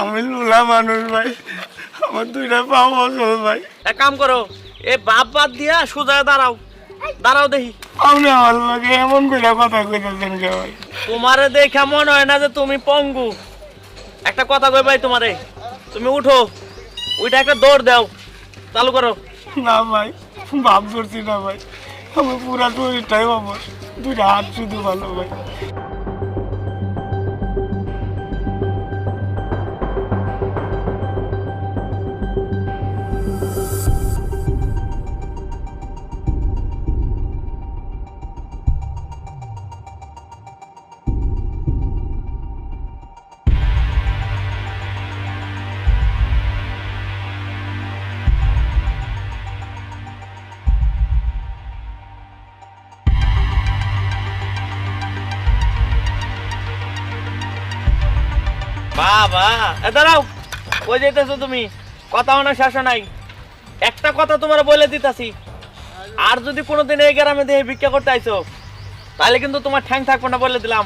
আমি লুলা মানুষ ভাই। আমার দুইটা পাও অসল ভাই। এক কাম করো এ বাপ বাদ দিয়া সোজা দাঁড়াও। দাঁড়াও দেখি। আপনি আমার লোকে এমন করে কথা কইতেছেন কে ভাই? তোমারে দেখে মনে হয় না যে তুমি পঙ্গু। একটা কথা কই ভাই তোমারে তুমি উঠো। ওইটা একটা দৌড় দাও। চালু করো। না ভাই ভাব ধরছি না ভাই। আমি পুরা শরীরটাই অবস দুইটা হাত শুধু ভালো ভাই। বাবা, এ দাঁড়াও, কই যেতেছো তুমি? কথা অনেক শাসন নাই। একটা কথা তোমার বলে দিতাছি, আর যদি কোনোদিন এই গ্রামে দিয়ে ভিক্ষা করতে আইছো তাহলে কিন্তু তোমার ঠ্যাং থাকব না বলে দিলাম।